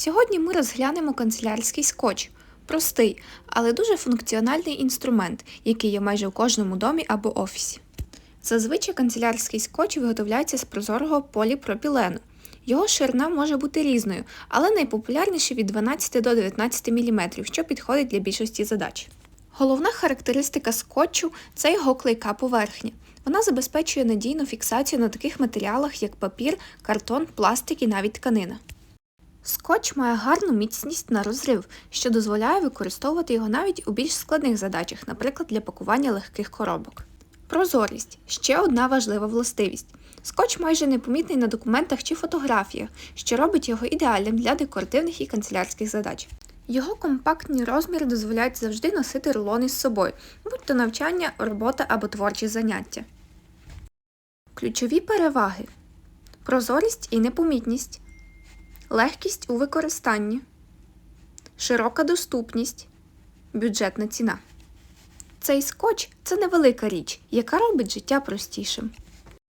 Сьогодні ми розглянемо канцелярський скотч. Простий, але дуже функціональний інструмент, який є майже у кожному домі або офісі. Зазвичай канцелярський скотч виготовляється з прозорого поліпропілену. Його ширина може бути різною, але найпопулярніше від 12 до 19 мм, що підходить для більшості задач. Головна характеристика скотчу це його клейка поверхня. Вона забезпечує надійну фіксацію на таких матеріалах, як папір, картон, пластик і навіть тканина. Скотч має гарну міцність на розрив, що дозволяє використовувати його навіть у більш складних задачах, наприклад, для пакування легких коробок. Прозорість ще одна важлива властивість. Скотч майже непомітний на документах чи фотографіях, що робить його ідеальним для декоративних і канцелярських задач. Його компактні розміри дозволяють завжди носити рулони з собою, будь то навчання, робота або творчі заняття. Ключові переваги: прозорість і непомітність, легкість у використанні, широка доступність, бюджетна ціна. Цей скотч це невелика річ, яка робить життя простішим.